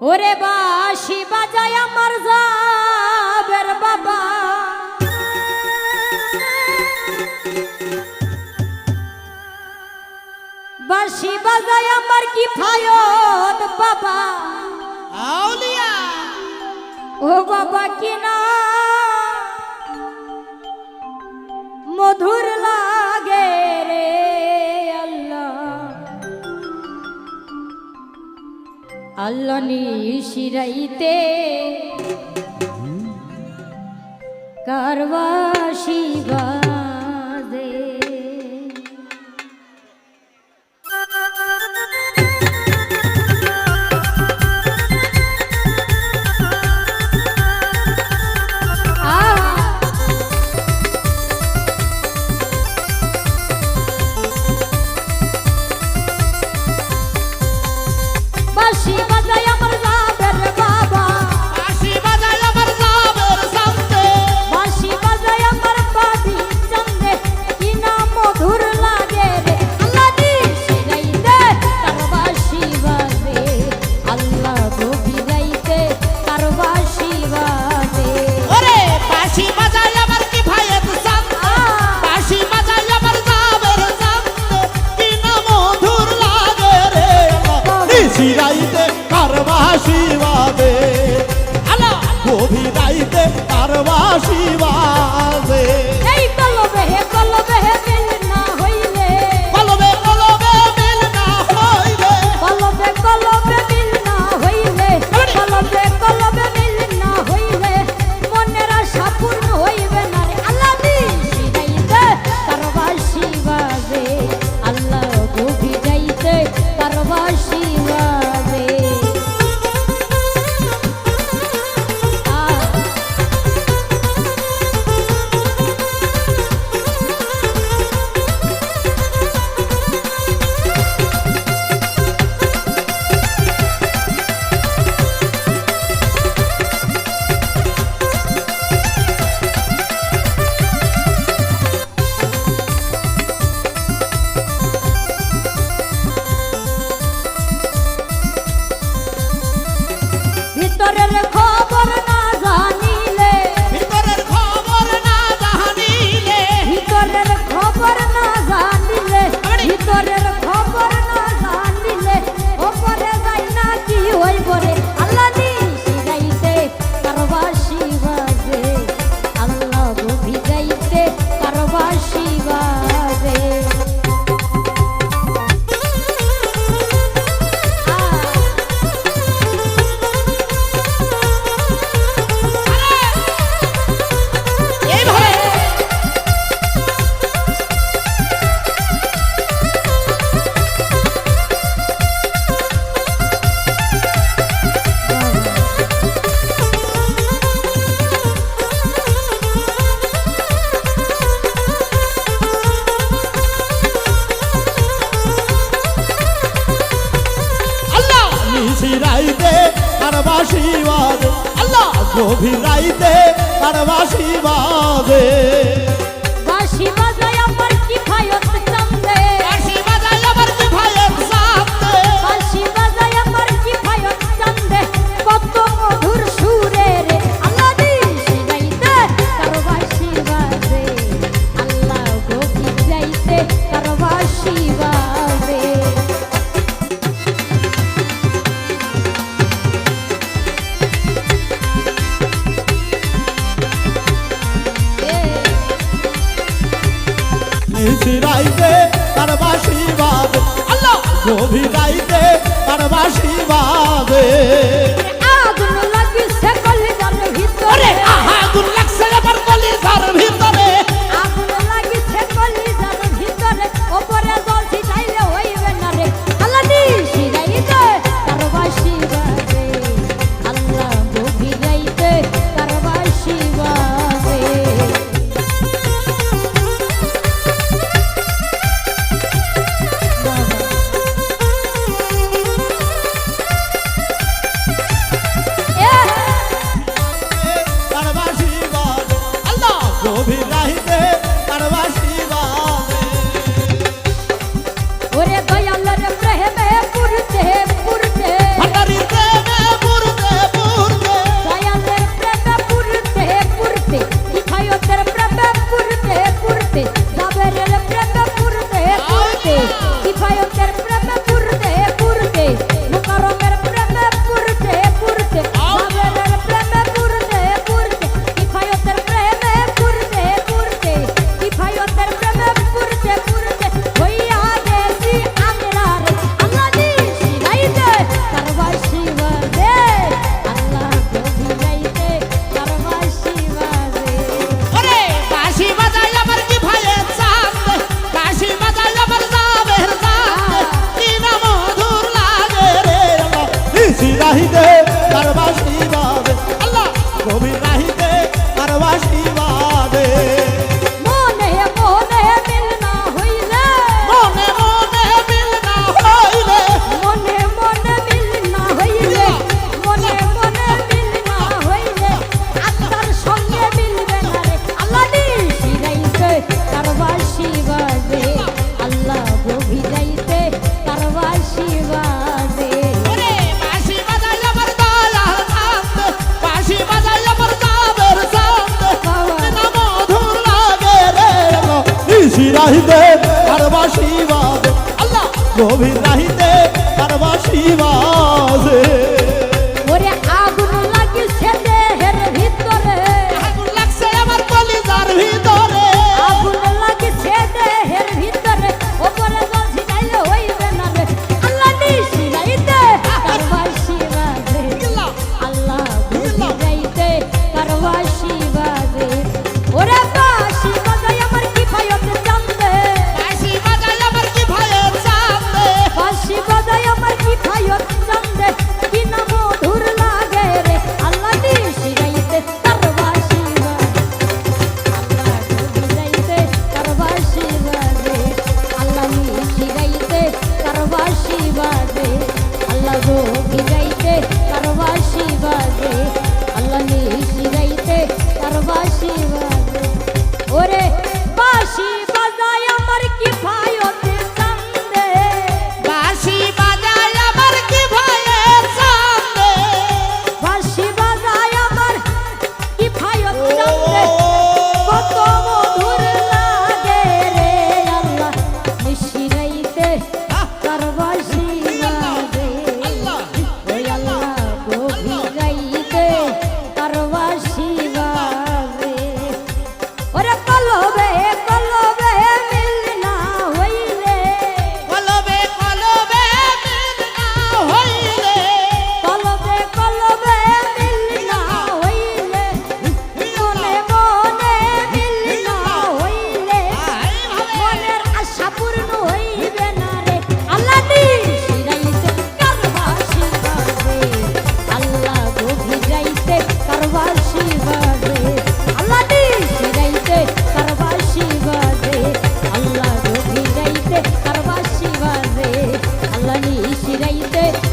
ওরে বাসি বাজায় আমার যাবের বাবা। বাসি বাজায় আমার কি ফায়ত বাবা? আউলিয়া। ও বাবা কি না জননী শিরাইতে। কারবা শিবা গভীর রাইতে তার বাসি বাজে। নিশিরাইতে তার বাসি বাদে আল্লাহ গভীর রাইতে তার বাসি What are you গভীর রাহিতে তার বাসি বাদে আল্লাহ গভীর রাহিতে তার বাসি जायचं